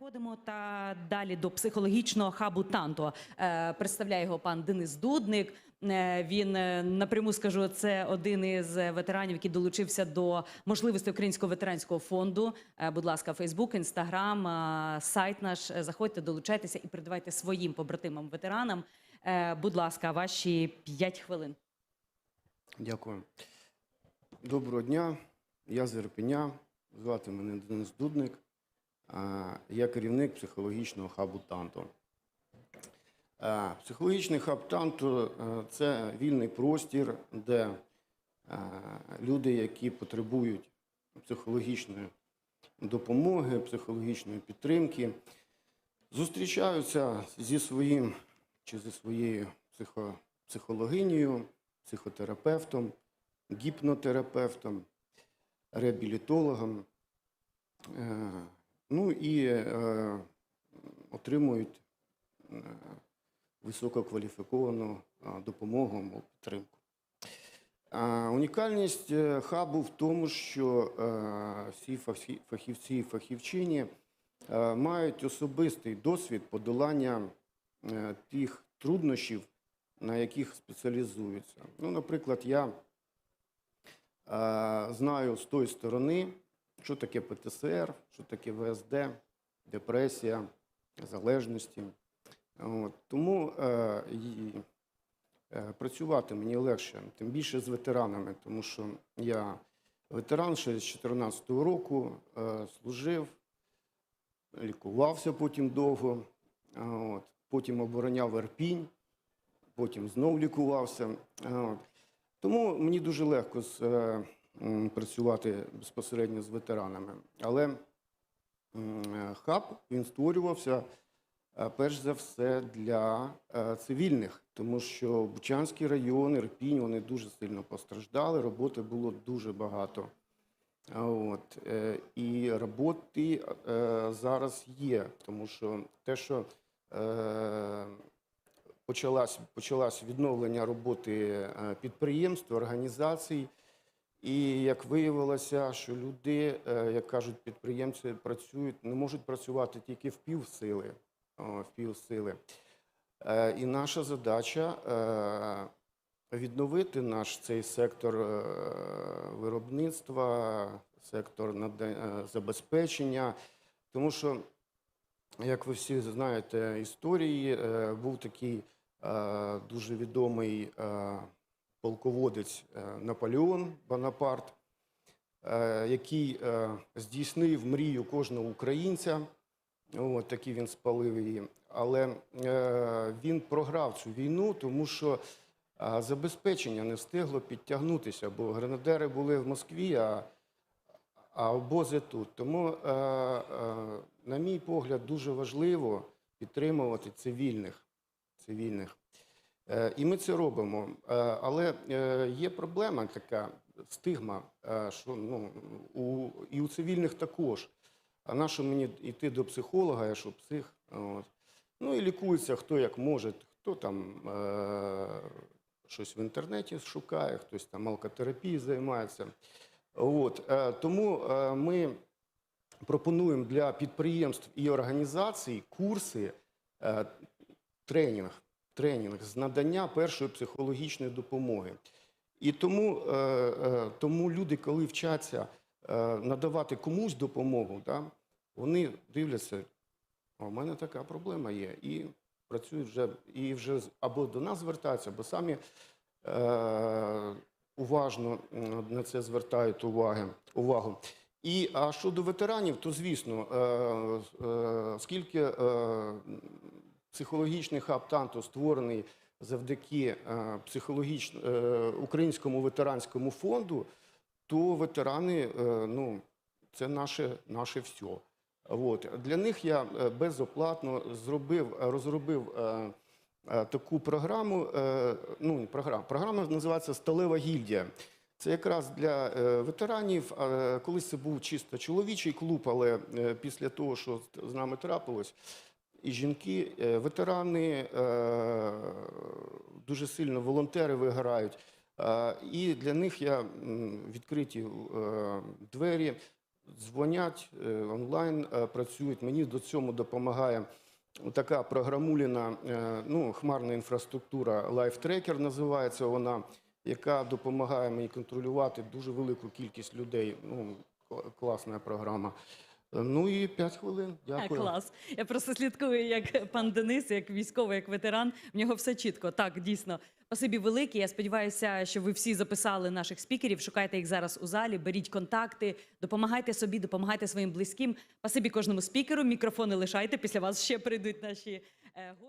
Переходимо та далі до психологічного хабу Танто. Е, Представляє його пан Денис Дудник. Е, Він е, напряму скажу, це один із ветеранів, який долучився до можливості Українського ветеранського фонду. Будь ласка, Фейсбук, Інстаграм, сайт наш. Заходьте, долучайтеся і передавайте своїм побратимам ветеранам. Будь ласка, ваші 5 хвилин. Дякую. Доброго дня. Я з Ірпеня. Звати мене Денис Дудник. Я керівник психологічного хабу Танто. Психологічний хаб Танто е, це вільний простір, де е, люди, які потребують психологічної допомоги, психологічної підтримки, зустрічаються зі своїм чи зі своєю психо, психологинею, психотерапевтом, гіпнотерапевтом, реабілітологом. Ну і е, отримують е, висококваліфіковану е, допомогу або підтримку. Унікальність е, хабу в тому, що всі фахівці і фахівчині мають особистий досвід подолання тих труднощів, на яких спеціалізуються. Ну, наприклад, я знаю з тої сторони, що таке ПТСР, що таке ВСД, депресія, залежності. От. Тому е, е, працювати мені легше, тим більше з ветеранами, тому що я ветеран ще з 2014 року, е, служив, лікувався потім довго, от. потім обороняв Ерпінь, потім знов лікувався. От. Тому мені дуже легко з, е, працювати безпосередньо з ветеранами. Але е, хаб він створювався е, перш за все для е, цивільних, тому що Бучанський район, Ірпінь, вони дуже сильно постраждали, роботи було дуже багато. От, і роботи зараз є, тому що те, що почалось, почалось відновлення роботи підприємств, організацій. І як виявилося, що люди, е, як кажуть підприємці, працюють, не можуть працювати тільки в півсили. В півсили. Е, І наша задача е, відновити наш цей сектор виробництва, сектор забезпечення, тому що як ви всі знаєте історії, був такий дуже відомий полководець е, Наполеон Бонапарт, е, який е, здійснив мрію кожного українця. От такий він спалив її. Але він програв цю війну, тому що забезпечення не встигло підтягнутися, бо гренадери були в Москві, а а обози тут. Тому, на мій погляд, дуже важливо підтримувати цивільних. цивільних. Е, і ми це робимо. Е, але е, є проблема така стигма, що ну, у, і у цивільних також. А на що мені йти до психолога, я що псих. От. Ну і лікується хто як може, хто там е, щось в інтернеті шукає, хтось там алкотерапією займається. От, е, тому е, ми пропонуємо для підприємств і організацій курси, е, тренінг, тренінг з надання першої психологічної допомоги. І тому, е, е, тому люди, коли вчаться е, надавати комусь допомогу, да, вони дивляться, у мене така проблема є. І працюють вже, і вже або до нас звертаються, або самі е, уважно на це звертають уваги, увагу. І а щодо ветеранів, то звісно, е, е, скільки е, психологічний хаб Танто створений завдяки е, психологічно, е, українському ветеранському фонду, то ветерани е, ну, це наше, наше все. От. Для них я безоплатно зробив, розробив таку програму. Ну, не програма. Називається Сталева гільдія. Це якраз для ветеранів. Колись це був чисто чоловічий клуб, але після того, що з нами трапилось, і жінки, е, ветерани, е, дуже сильно волонтери виграють. Е, І для них я відкриті двері. дзвонять онлайн, працюють. Мені до цьому допомагає така програмуліна, ну, хмарна інфраструктура LifeTracker називається вона, яка допомагає мені контролювати дуже велику кількість людей. Ну, класна програма. Е, Ну і 5 хвилин. А, клас. Я просто слідкую, як пан Денис, як військовий, як ветеран. В нього все чітко. Так, дійсно. Спасибі велике. Я сподіваюся, що ви всі записали наших спікерів. Шукайте їх зараз у залі, беріть контакти, допомагайте собі, допомагайте своїм близьким. Спасибі кожному спікеру. Мікрофони лишайте. Після вас ще прийдуть наші е, гості.